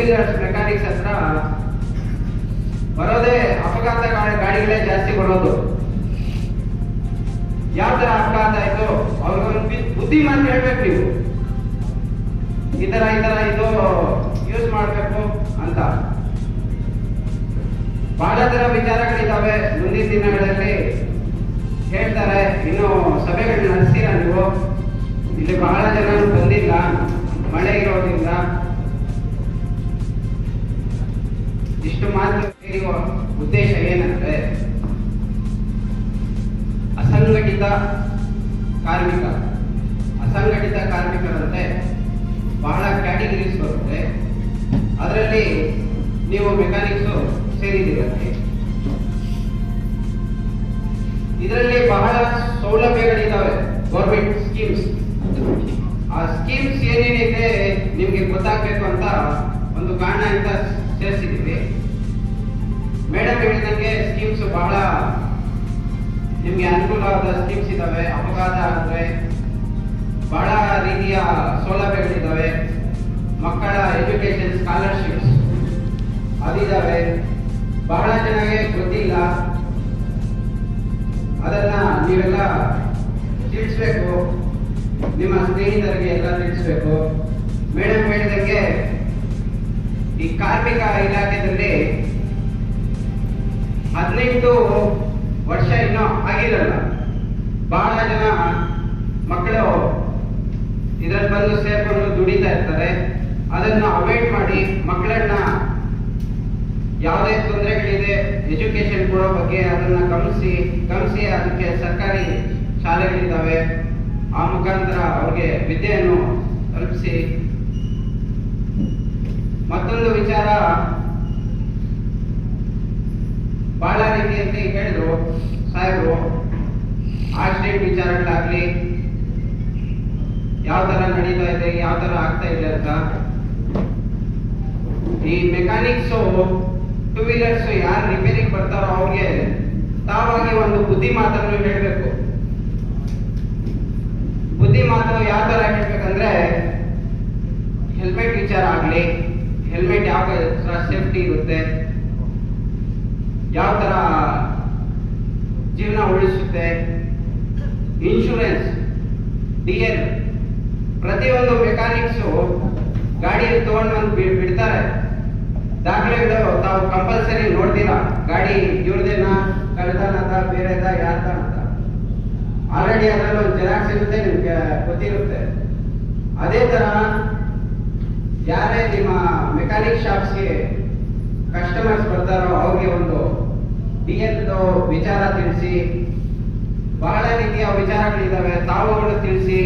Wheelers mechanics ಹತ್ರ ಬರೋದೇ ಅಪಘಾತ ಗಾಡಿಗಳೇ ಜಾಸ್ತಿ ಬರೋದು ಯಾವ ತರ ಅಪಘಾತ ಆಯ್ತು ಅವ್ರಿಗೊಂದು ಬುದ್ಧಿ ಮಾತು ಹೇಳ್ಬೇಕು ನೀವು. ಈ ತರ ಈ ತರ, ಇದು ಯೂಸ್ ಮಾಡ್ಬೇಕು ಅಂತ. ಬಹಳ ತರ ವಿಚಾರಗಳಿದ್ದಾವೆ ಮುಂದಿನ ದಿನಗಳಲ್ಲಿ. ಹೇಳ್ತಾರೆ, ಇನ್ನು ಸಭೆಗಳನ್ನ ನಡೆಸ್ತೀರಾ ನೀವು. ಇಲ್ಲಿ ಬಹಳ ಜನ ಬಂದಿಲ್ಲ, ಮಳೆ ಇರೋದ್ರಿಂದ. ಇಷ್ಟು ಮಾತ್ರ ಸೇರಿಯುವ ಉದ್ದೇಶ ಏನಂದ್ರೆ ಅಸಂಘಟಿತ ಕಾರ್ಮಿಕ. ಅಸಂಘಟಿತ ಕಾರ್ಮಿಕರಂತೆ ಬಹಳ ಕ್ಯಾಟಗರೀಸ್ ಬರುತ್ತೆ. ಅದರಲ್ಲಿ ನೀವು ಮೆಕ್ಯಾನಿಕ್ಸು ಸೇರಿದಿರಂತೆ ಇದರಲ್ಲಿ ಬಹಳ ಸೌಲಭ್ಯಗಳಿದ್ದಾವೆ ಗೌರ್ಮೆಂಟ್ ಸ್ಕೀಮ್ಸ್ ಆ ಸ್ಕೀಮ್ಸ್ ಏನೇನಿದೆ ನಿಮಗೆ ಗೊತ್ತಾಗಬೇಕು ಅಂತ ಒಂದು ಕಾರಣ ಅಂತ ಸೇರಿಸಿದ್ದೀವಿ. ಮೇಡಮ್ ಹೇಳಿದಂಗೆ ಸ್ಕೀಮ್ಸ್ ಬಹಳ ನಿಮ್ಗೆ ಅನುಕೂಲವಾದ ಸ್ಕೀಮ್ಸ್ ಇದಾವೆ, ಅಪಘಾತ ಆದ್ರೆ ಬಹಳ ರೀತಿಯ ಸೌಲಭ್ಯಗಳಿದ್ದಾವೆ ಮಕ್ಕಳ ಎಜುಕೇಶನ್ ಸ್ಕಾಲರ್ಶಿಪ್ಸ್ ಅದಿದ್ದಾವೆ ಬಹಳ ಜನಗೆ ಗೊತ್ತಿಲ್ಲ. ಅದನ್ನ ನೀವೆಲ್ಲ ತಿಳಿಸ್ಬೇಕು. ನಿಮ್ಮ ಸ್ನೇಹಿತರಿಗೆ ಎಲ್ಲ ತಿಳಿಸ್ಬೇಕು. ಮೇಡಮ್ ಹೇಳಿದಂಗೆ ಈ ಕಾರ್ಮಿಕ ಇಲಾಖೆಯಲ್ಲಿ ಹದಿನೆಂಟು ವರ್ಷ ಇನ್ನೂ ಆಗಿರಲ್ಲ ಬಹಳ ಜನ ಮಕ್ಕಳು ಇದರಲ್ಲಿ ಬಂದು ಸೇರ್ಕೊಂಡು ದುಡಿತಾ ಇರ್ತಾರೆ. ಅದನ್ನು ಅವಾಯ್ಡ್ ಮಾಡಿ ಮಕ್ಕಳನ್ನ ಯಾವುದೇ ತೊಂದರೆಗಳಿದೆ ಎಜುಕೇಶನ್ ಕೊಡೋ ಬಗ್ಗೆ ಅದನ್ನ ಗಮನಿಸಿ ಗಮನಿಸಿ ಅದಕ್ಕೆ ಸರ್ಕಾರಿ ಶಾಲೆಗಳಿದ್ದಾವೆ. ಆ ಮುಖಾಂತರ ಅವ್ರಿಗೆ ವಿದ್ಯೆಯನ್ನು ತಲುಪಿಸಿ. ಮತ್ತೊಂದು ವಿಚಾರ ಬಹಳ ರೀತಿಯಲ್ಲಿ ಹೇಳಿದ್ರು, ಸಾಹೇಬರು ಆಕ್ಸಿಡೆಂಟ್ ವಿಚಾರಗಳಾಗ್ಲಿ ಯಾವ ತರ ನಡೀತಾ ಇದೆ, ಯಾವ ತರ ಆಗ್ತಾ ಇದೆ ಅಂತ? ಈ ಮೆಕ್ಯಾನಿಕ್ಸ್ ಟೂ ವೀಲರ್ಸ್ ಯಾರು ರಿಪೇರಿಗೆ ಬರ್ತಾರೋ ಅವ್ರಿಗೆ ತಾವಾಗಿ ಒಂದು ಬುದ್ಧಿ ಮಾತನ್ನು ಹೇಳಬೇಕು. ಬುದ್ಧಿ ಮಾತು ಯಾವ ತರ ಹೇಳ್ಬೇಕಂದ್ರೆ ಹೆಲ್ಮೆಟ್ ವಿಚಾರ ಆಗಲಿ ಹೆಲ್ಮೆಟ್ ಯಾವ ಸೇಫ್ಟಿ ಇರುತ್ತೆ ಯಾವ ತರ ಇನ್ಶೂರೆನ್ಸ್ ಡಿ ಎಲ್ ಪ್ರತಿಯೊಂದು ಮೆಕ್ಯಾನಿಕ್ಸು ಗಾಡಿ ತಗೊಂಡು ಬಂದು ಬಿಡ್ತಾರೆ. ದಾಖಲೆಗಳು ತಾವು ಕಂಪಲ್ಸರಿ ನೋಡ್ತೀರಾ? ಗಾಡಿ ಇವ್ರದೇನ ಕಳ್ತನದ ಬೇರೆದ ಯಾರ್ದ ಅಂತ ಆಲ್ರೆಡಿ ಅದರಲ್ಲಿ ಒಂದು ಜೆರಾಕ್ಸ್ ಇರುತ್ತೆ, ನಿಮ್ಗೆ ಗೊತ್ತಿರುತ್ತೆ. ಅದೇ ತರ ಯಾರೇ ನಿಮ್ಮ ಮೆಕ್ಯಾನಿಕ್ ಶಾಪ್ಸ್ಗೆ ಕಸ್ಟಮರ್ಸ್ ಬರ್ತಾರೋ ಅವ್ರಿಗೆ ಒಂದು ಡಿ ವಿಚಾರ ತಿಳಿಸಿ ಬಹಳ ರೀತಿಯ ವಿಚಾರಗಳಿದ್ದಾವೆ. ತಾವುಗಳು ತಿಳಿಸಿ